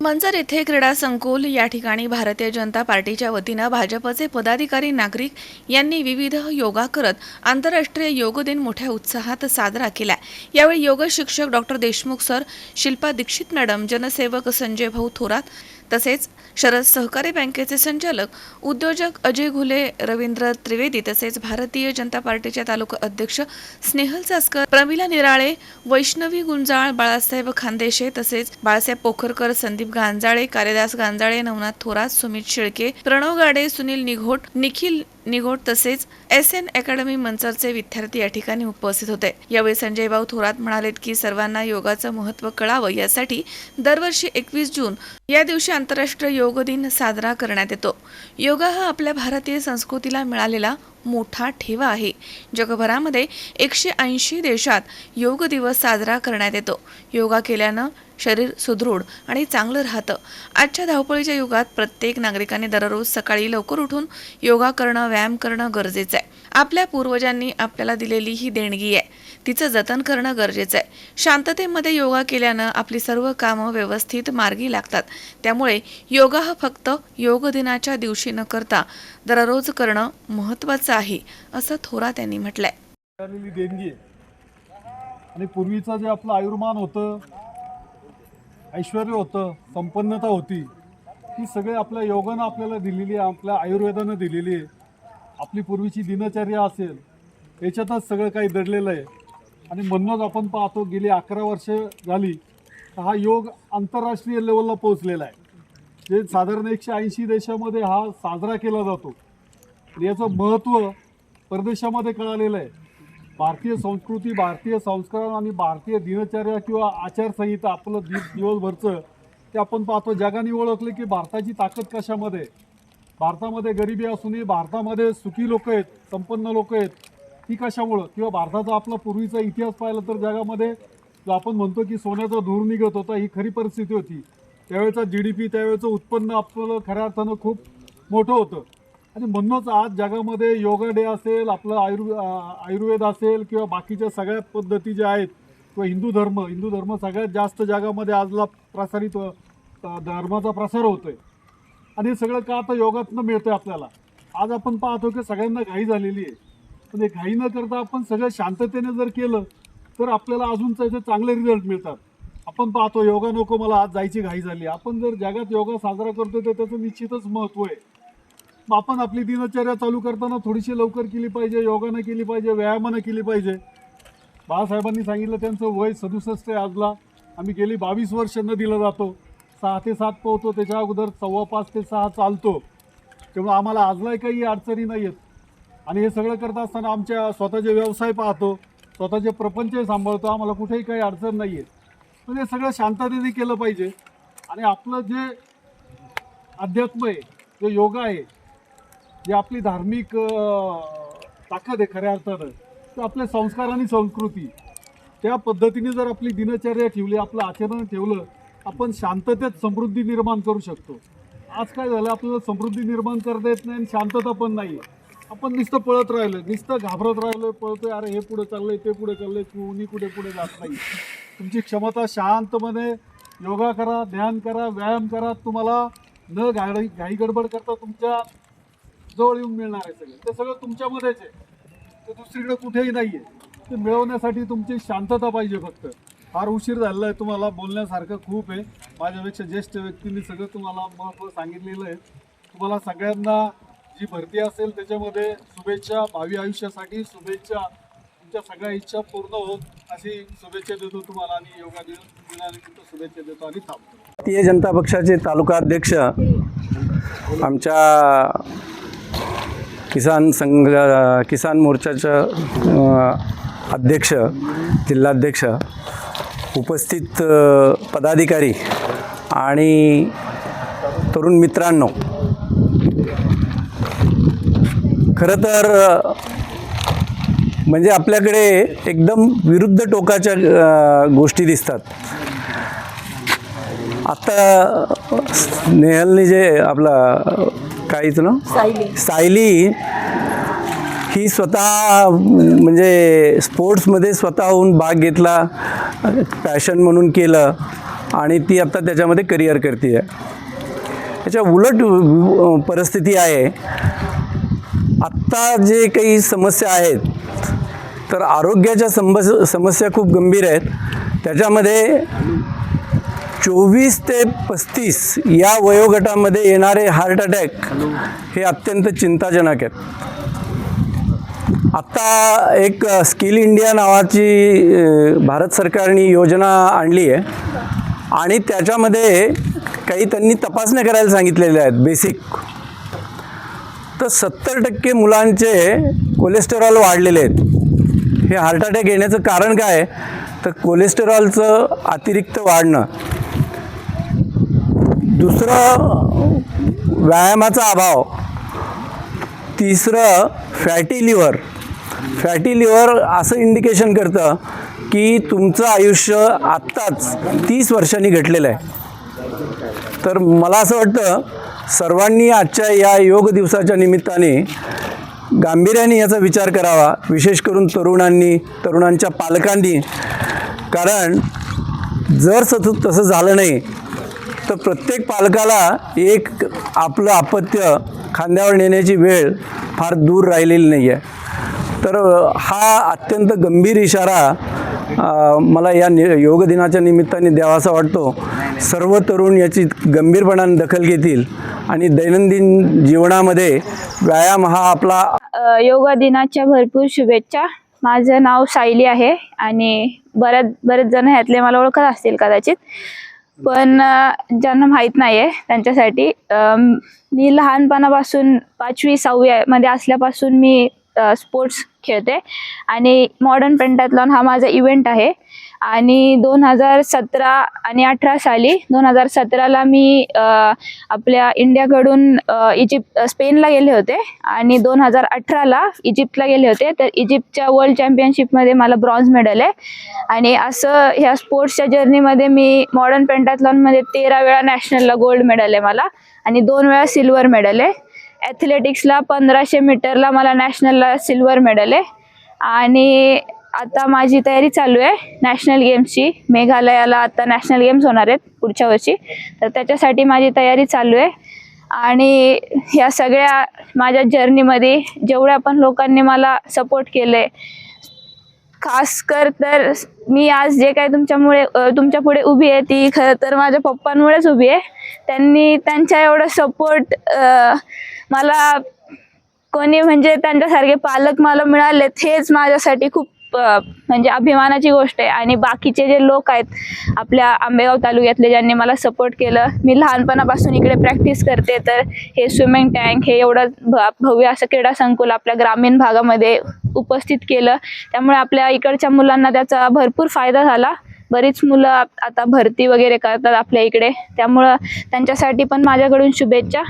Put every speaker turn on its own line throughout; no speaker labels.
मंजर येथे क्रीडा संकुल या ठिकाणी भारतीय जनता पार्टीच्या वतीनं भाजपचे पदाधिकारी नागरिक यांनी विविध योगा करत आंतरराष्ट्रीय योग दिन मोठ्या उत्साहात साजरा केला. यावेळी योग शिक्षक doctor Deshmukh sir Shilpa Dikshit madam जनसेवक संजय भाऊ थोरात तसेच शरद सहकारी बँकेचे संचालक उद्योजक अजय घुले रवींद्र त्रिवेदी तसेच भारतीय जनता पार्टीच्या तालुका अध्यक्ष स्नेहल चासकर प्रमिला निराळे वैष्णवी गुंजाळ बाळासाहेब खानदेशे तसेच बाळासाहेब पोखरकर संदीप गांजाळे कालिदास गांजाळे नवनाथ थोरात सुमित शिळके प्रणव गाडे सुनील निघोट निखिल निघोट तसेच एस एन अकॅडमी मंचरचे विद्यार्थी या ठिकाणी उपस्थित होते. यावेळी संजय भाऊ थोरात म्हणालेत की सर्वांना योगाचं महत्त्व कळावं यासाठी दरवर्षी एकवीस जून या दिवशी आंतरराष्ट्रीय योग दिन साजरा करण्यात येतो. योगा हा आपल्या भारतीय संस्कृतीला मिळालेला मोठा ठेवा आहे. जगभरामध्ये एकशे ऐंशी देशात योग दिवस साजरा करण्यात येतो. योगा केल्यानं शरीर सुदृढ आणि चांगलं राहतं. आजच्या धावपळीच्या युगात प्रत्येक नागरिकाने दररोज सकाळी लवकर उठून योगा करणं व्यायाम करणं गरजेचं आहे. आपल्या पूर्वजांनी आपल्याला दिलेली ही देणगी आहे. तिचं जतन करणं गरजेचं आहे. शांततेमध्ये योगा केल्यानं आपली सर्व कामं व्यवस्थित मार्गी लागतात. त्यामुळे योगा हा फक्त योग दिनाच्या दिवशी न करता दररोज करणं महत्त्वाचं आहे असं थोरात यांनी म्हटलंय.
देणगी आहे. आणि पूर्वीचं जे आपलं आयुर्मान होतं ऐश्वर होतं संपन्नता होती. ही सगळे आपल्या योगानं आपल्याला दिलेली आहे आपल्या आयुर्वेदानं दिलेली आहे. आपली पूर्वीची दिनचर्या असेल याच्यातच सगळं काही दडलेलं आहे. आणि म्हणूनच आपण पाहतो गेली अकरा वर्ष झाली तर हा योग आंतरराष्ट्रीय लेवलला पोहोचलेला आहे. जे साधारण एकशे ऐंशी देशामध्ये हा साजरा केला जातो. याचं महत्त्व परदेशामध्ये कळालेलं आहे. भारतीय संस्कृती भारतीय संस्कार आणि भारतीय दिनचर्या किंवा आचारसंहिता आपलं दि दिवसभरचं ते आपण पाहतो. जगाने ओळखले की भारताची ताकद कशामध्ये? भारतामध्ये गरिबी असूनही भारतामध्ये सुखी लोक आहेत संपन्न लोक आहेत. ती कशामुळं? किंवा भारताचा आपला पूर्वीचा इतिहास पाहिला तर जगामध्ये जो आपण म्हणतो की सोन्याचा धूर निघत होता ही खरी परिस्थिती होती. त्यावेळेचा जी डी पी त्यावेळेचं उत्पन्न आपलं खऱ्या अर्थानं खूप मोठं होतं. आणि म्हणूनच आज जगामध्ये योगा डे असेल आपलं आयुर्वे आयुर्वेद असेल किंवा बाकीच्या सगळ्या पद्धती ज्या आहेत किंवा हिंदू धर्म हिंदू धर्म सगळ्यात जास्त जगामध्ये आजला प्रसारित धर्माचा प्रसार होतोय. आणि हे सगळं का आता योगातनं मिळतंय आपल्याला? आज आपण पाहतो की सगळ्यांना घाई झालेली आहे. पण हे घाई न करता आपण सगळं शांततेने जर केलं तर आपल्याला अजून त्याचे चांगले रिझल्ट मिळतात. आपण पाहतो योगा नको मला आज जायची घाई झाली. आपण जर जगात योगा साजरा करतोय तर त्याचं निश्चितच महत्त्व आहे. आपण आपली दिनचर्या चालू करताना थोडीशी लवकर केली पाहिजे योगानं केली पाहिजे व्यायामानं केली पाहिजे. बाळासाहेबांनी सांगितलं त्यांचं वय सदुसष्ट आहे आजला. आम्ही गेली बावीस वर्ष दिलं जातो. सहा ते सात पोहतो त्याच्या अगोदर सव्वा पाच ते सहा चालतो. त्यामुळे आम्हाला आजलाही काही अडचणी नाही आहेत आणि हे सगळं करत असताना आमच्या स्वतःचे व्यवसाय पाहतो स्वतःचे प्रपंच सांभाळतो आम्हाला कुठेही काही अडचण नाही आहे पण हे सगळं शांततेने केलं पाहिजे. आणि आपलं जे अध्यात्म आहे जे योगा आहे ही आपली धार्मिक ताकद आहे खऱ्या अर्थानं तर आपले संस्कार आणि संस्कृती त्या पद्धतीने जर आपली दिनचर्या ठेवली आपलं आचरण ठेवलं आपण शांततेत समृद्धी निर्माण करू शकतो. आज काय झालं आपल्याला समृद्धी निर्माण करता येत नाही आणि शांतता पण नाही. आहे आपण नुसतं पळत राहिलं नुसतं घाबरत राहिलं पळतोय अरे हे पुढे चाललंय ते पुढे चाललंय कुणी कुठे पुढे जात नाही. तुमची क्षमता शांतपणे योगा करा ध्यान करा व्यायाम करा तुम्हाला न घाई घाई गडबड करता तुमच्या जवळ येऊन मिळणार आहे सगळं. ते सगळं तुमच्यामध्येच आहे. ते दुसरीकडे कुठेही नाही आहे ते मिळवण्यासाठी तुमची शांतता पाहिजे फक्त. फार उशीर झालेला आहे तुम्हाला बोलण्यासारखं खूप आहे. माझ्यापेक्षा ज्येष्ठ व्यक्तींनी सगळं तुम्हाला महत्त्व सांगितलेलं आहे. तुम्हाला सगळ्यांना जी भरती असेल त्याच्यामध्ये शुभेच्छा भावी आयुष्यासाठी शुभेच्छा. तुमच्या सगळ्या इच्छा पूर्ण होत अशी शुभेच्छा देतो तुम्हाला आणि योगा दिनानिमित्त शुभेच्छा देतो आणि थांबतो.
भारतीय जनता पक्षाचे तालुका अध्यक्ष आमच्या किसान संघ किसान मोर्चाच्या अध्यक्ष जिल्हाध्यक्ष उपस्थित पदाधिकारी आणि तरुण मित्रांनो खरं तर म्हणजे आपल्याकडे एकदम विरुद्ध टोकाच्या गोष्टी दिसतात. आत्ता नेहलने जे आपला काहीच ना सायली. ही स्वतः म्हणजे स्पोर्ट्समध्ये स्वतःहून भाग घेतला पॅशन म्हणून केलं आणि ती आत्ता त्याच्यामध्ये करिअर करते आहे याच्या उलट परिस्थिती आहे आत्ता जे काही समस्या आहेत तर आरोग्याच्या समस समस्या खूप गंभीर आहेत. त्याच्यामध्ये चोवीस ते पस्तीस या वयोगटामध्ये येणारे हार्ट अटॅक हे अत्यंत चिंताजनक आहेत. आत्ता एक स्किल इंडिया नावाची भारत सरकारने योजना आणली आहे. आणि त्याच्यामध्ये काही त्यांनी तपासण्या करायला सांगितलेल्या आहेत बेसिक. तर सत्तर टक्के मुलांचे कोलेस्टेरॉल वाढलेले आहेत. हे हार्ट अटॅक येण्याचं कारण काय तर कोलेस्टेरॉलचं अतिरिक्त वाढणं. दुसरं व्यायामाचा अभाव. तिसरं फॅटी लिव्हर फॅटी लिव्हर असं इंडिकेशन करतं की तुमचं आयुष्य आत्ताच तीस वर्षांनी घटलेलं आहे. तर मला असं वाटतं सर्वांनी आजच्या या योग दिवसाच्या निमित्ताने गांभीर्याने याचा विचार करावा विशेष करून तरुणांनी तरुणांच्या पालकांनी. कारण जर सतत तसं झालं नाही तर प्रत्येक पालकाला एक आपलं अपत्य खांद्यावर नेण्याची वेळ फार दूर राहिलेली नाही आहे तर हा अत्यंत गंभीर इशारा मला या नि योग दिनाच्या निमित्ताने द्यावासा वाटतो. सर्व तरुण याची गंभीरपणाने दखल घेतील आणि दैनंदिन जीवनामध्ये व्यायाम हा आपला
अ, योगा दिनाच्या भरपूर शुभेच्छा. माझं नाव सायली आहे आणि बऱ्याच बरेच जण ह्यातले मला ओळखत असतील कदाचित. पण ज्यांना माहीत नाही आहे त्यांच्यासाठी मी लहानपणापासून पाचवी सहावी मध्ये असल्यापासून मी स्पोर्ट्स खेळते. आणि मॉडर्न पेंटाथलॉन हा माझा इव्हेंट आहे. आणि दोन हजार सतरा आणि अठरा साली दोन हजार सतराला मी आपल्या इंडियाकडून इजिप्त स्पेनला गेले होते. आणि दोन हजार अठराला इजिप्तला गेले होते. तर इजिप्तच्या वर्ल्ड चॅम्पियनशिपमध्ये मला ब्रॉन्झ मेडल आहे. आणि असं ह्या स्पोर्ट्सच्या जर्नीमध्ये मी मॉडर्न पेंटाथलॉनमध्ये तेरा वेळा नॅशनलला गोल्ड मेडल आहे मला. आणि दोन वेळा सिल्वर मेडल आहे. ॲथलेटिक्सला पंधराशे मीटरला मला नॅशनलला सिल्वर मेडल आहे. आणि आता माझी तयारी चालू आहे नॅशनल गेम्सची. मेघालयाला आता नॅशनल गेम्स होणार आहेत पुढच्या वर्षी. तर त्याच्यासाठी माझी तयारी चालू आहे. आणि ह्या सगळ्या माझ्या जर्नीमध्ये जेवढ्या पण लोकांनी मला सपोर्ट केले खास कर तर मी आज जे काही तुमच्यामुळे तुमच्यापुढे उभी आहे ती खरं तर माझ्या पप्पांमुळेच उभी आहे. त्यांनी त्यांच्या एवढं सपोर्ट मला कोणी म्हणजे त्यांच्यासारखे पालक मला मिळालेत हेच माझ्यासाठी खूप म्हणजे अभिमानाची गोष्ट आहे. आणि बाकीचे जे लोक आहेत आपल्या आंबेगाव तालुक्यातले ज्यांनी मला सपोर्ट केलं मी लहानपणापासून इकडे प्रॅक्टिस करते. तर हे स्विमिंग टँक हे एवढं भ- भव्य असं क्रीडा संकुल आपल्या ग्रामीण भागामध्ये उपस्थित केलं. त्यामुळे आपल्या इकडच्या मुलांना त्याचा भरपूर फायदा झाला. बरीच मुलं आता भरती वगैरे करतात आपल्या इकडे. त्यामुळं त्यांच्यासाठी पण माझ्याकडून शुभेच्छा.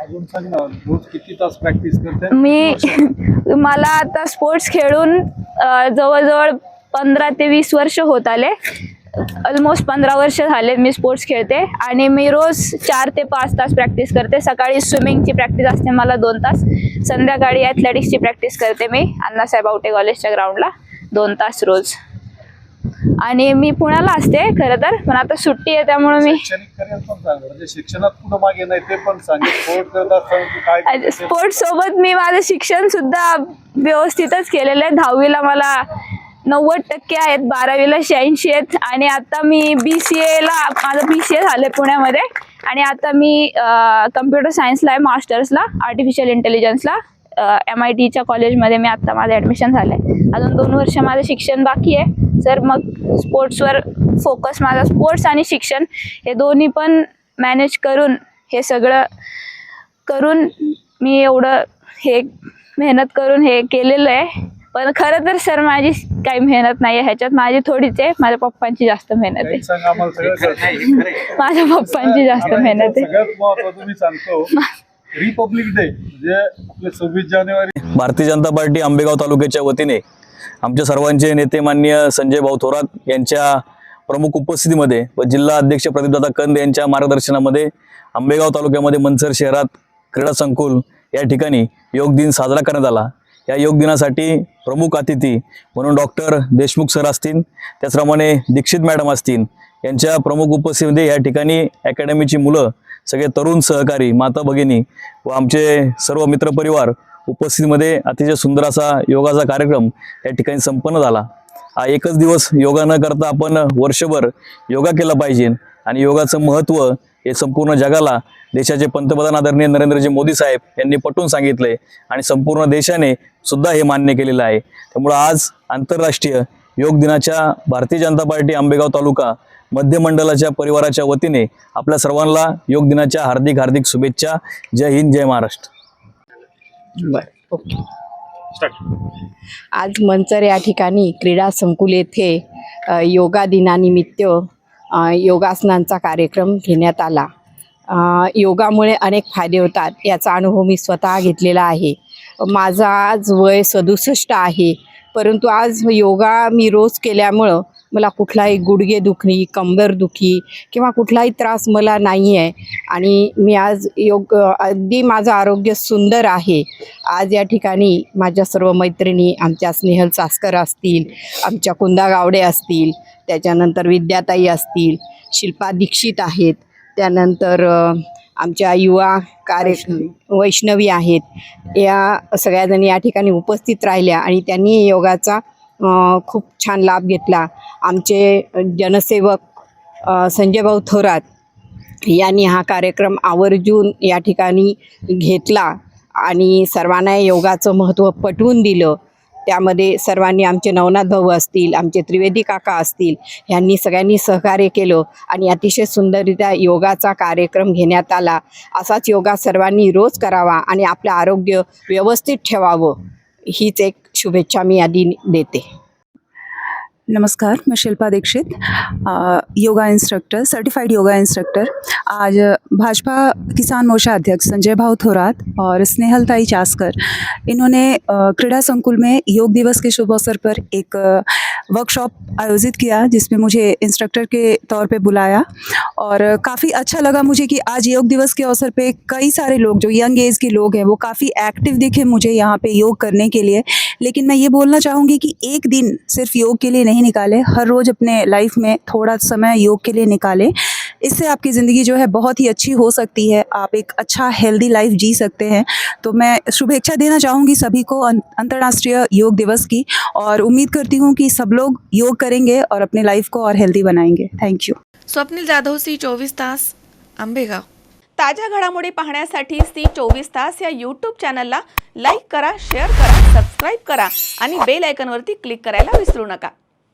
अजून सांग ना रोज किती तास प्रॅक्टिस करते
मी मला आता स्पोर्ट्स खेळून अ, जवळजवळ पंधरा ते वीस वर्ष होत आले. ऑलमोस्ट पंधरा वर्ष झाले मी स्पोर्ट्स खेळते आणि मी रोज चार ते पाच तास प्रॅक्टिस करते. सकाळी स्विमिंगची प्रॅक्टिस असते मला दोन तास. संध्याकाळी ॲथलेटिक्सची प्रॅक्टिस करते मी. अण्णासाहेब आवटे कॉलेजच्या ग्राउंडला दोन तास रोज. आणि मी पुण्याला असते खरं तर पण आता सुट्टी आहे त्यामुळे मी
म्हणजे स्पोर्ट
सोबत मी माझं शिक्षण सुद्धा व्यवस्थितच केलेलं आहे. दहावीला मला नव्वद टक्के आहेत बारावीला शहाऐंशी आहेत. आणि आता मी बी सी एला माझं बी सी ए झालं पुण्यामध्ये. आणि आता मी कम्प्युटर सायन्सला आहे मास्टर्सला आर्टिफिशियल इंटेलिजन्सला एम आय टीच्या कॉलेजमध्ये मी आत्ता माझं ॲडमिशन झालं आहे अजून दोन वर्ष माझं शिक्षण बाकी आहे. सर मग स्पोर्ट्सवर फोकस माझा. स्पोर्ट्स आणि शिक्षण हे दोन्ही पण मॅनेज करून हे सगळं करून मी एवढं हे मेहनत करून हे केलेलं आहे. पण खरं तर सर माझी काही मेहनत नाही आहे ह्याच्यात. माझी थोडीच आहे. माझ्या पप्पांची जास्त मेहनत आहे. माझ्या पप्पांची जास्त मेहनत आहे.
रिपब्लिक डे म्हणजे आपले सव्वीस जानेवारी
भारतीय जनता पार्टी आंबेगाव तालुक्याच्या वतीने आमच्या सर्वांचे नेते मान्य संजय भाऊ थोरात यांच्या प्रमुख उपस्थितीमध्ये व जिल्हा अध्यक्ष प्रदीपदादा कंद यांच्या मार्गदर्शनामध्ये आंबेगाव तालुक्यामध्ये मनसर शहरात क्रीडा संकुल या ठिकाणी योग दिन साजरा करण्यात आला. या योग दिनासाठी प्रमुख अतिथी म्हणून डॉक्टर देशमुख सर असतील त्याचप्रमाणे दीक्षित मॅडम असतील यांच्या प्रमुख उपस्थितीमध्ये या ठिकाणी अकॅडमीची मुलं सगळे तरुण सहकारी माता भगिनी व आमचे सर्व मित्रपरिवार उपस्थितीमध्ये अतिशय सुंदर असा योगाचा कार्यक्रम या ठिकाणी संपन्न झाला. हा एकच दिवस योगा न करता आपण वर्षभर योगा केला पाहिजे आणि योगाचं महत्त्व हे संपूर्ण जगाला देशाचे पंतप्रधान आदरणीय नरेंद्रजी मोदी साहेब यांनी पटवून सांगितले आणि संपूर्ण देशाने सुद्धा हे मान्य केलेलं आहे. त्यामुळं आज आंतरराष्ट्रीय योग दिनाच्या भारतीय जनता पार्टी आंबेगाव तालुका मध्य मंडळाच्या परिवाराच्या वतीने आपल्या सर्वांना योग दिनाच्या हार्दिक हार्दिक शुभेच्छा. जय हिंद जय महाराष्ट्र.
ओके. आज मंचर या ठिकाणी क्रीडा संकुल येथे योगा दिनानिमित्त योगासनांचा कार्यक्रम घेण्यात आला. योगामुळे अनेक फायदे होतात याचा अनुभव मी स्वतः घेतलेला आहे. माझा आज वय सदुसष्ट आहे परंतु आज योगा मी रोज केल्यामुळं मला कुठलाही गुडघे दुखणी कंबर दुखी किंवा कुठलाही त्रास मला नाही आहे आणि मी आज योग अगदी माझं आरोग्य सुंदर आहे. आज या ठिकाणी माझ्या सर्व मैत्रिणी आमच्या स्नेहल चास्कर असतील आमच्या कुंदा गावडे असतील त्याच्यानंतर विद्याताई असतील शिल्पा दीक्षित आहेत. त्यानंतर आमच्या युवा कार्य वैष्णवी आहेत. या सगळ्याजणी या ठिकाणी उपस्थित राहिल्या आणि त्यांनी योगाचा खूप छान लाभ घेतला. आमचे जनसेवक संजयभाऊ संजय भाऊ थोरात यांनी हा कार्यक्रम आवर्जून या ठिकाणी घेतला आणि सर्वांना योगाचं महत्त्व पटवून दिलं. त्यामध्ये सर्वांनी आमचे नवनाथ भाऊ असतील आमचे त्रिवेदी काका असतील यांनी सगळ्यांनी सहकार्य केलं आणि अतिशय सुंदररित्या योगाचा कार्यक्रम घेण्यात आला. असाच योगा सर्वांनी रोज करावा आणि आपलं आरोग्य व्यवस्थित ठेवावं. हीच एक शुभेच्छा मी आधी देते.
नमस्कार, मैं Shilpa Dikshit yoga instructor certified yoga instructor आज भाजपा किसान मोर्चा अध्यक्ष संजय भाव थोरात और स्नेहलताई चास्कर, इन्होंने क्रीड़ा संकुल में योग दिवस के शुभ अवसर पर एक वर्कशॉप आयोजित किया, जिसमें मुझे इंस्ट्रक्टर के तौर पे बुलाया और काफ़ी अच्छा लगा मुझे कि आज योग दिवस के अवसर पे कई सारे लोग, जो यंग एज के लोग हैं, वो काफ़ी एक्टिव दिखे मुझे यहाँ पे योग करने के लिए। लेकिन मैं ये बोलना चाहूँगी कि एक दिन सिर्फ़ योग के लिए नहीं निकालें, हर रोज़ अपने लाइफ में थोड़ा समय योग के लिए निकालें। इससे आपकी ज़िंदगी जो है बहुत ही अच्छी हो सकती है। आप एक अच्छा हेल्दी लाइफ जी सकते हैं। तो मैं शुभेच्छा देना चाहूँगी सभी को अं- अंतर्राष्ट्रीय योग दिवस की और उम्मीद करती हूँ कि सब लोग योग करेंगे और अपने लाइफ को और हेल्दी बनाएँगे। Thank you
Swapnil Jadhav C चोवीस तास आंबेगाव. ताज्या घडामोडी पाहण्यासाठी सी चोवीस तास या यूट्यूब चॅनलला लाईक करा शेअर करा सबस्क्राईब करा आणि बेल आयकॉनवरती क्लिक करायला विसरू नका.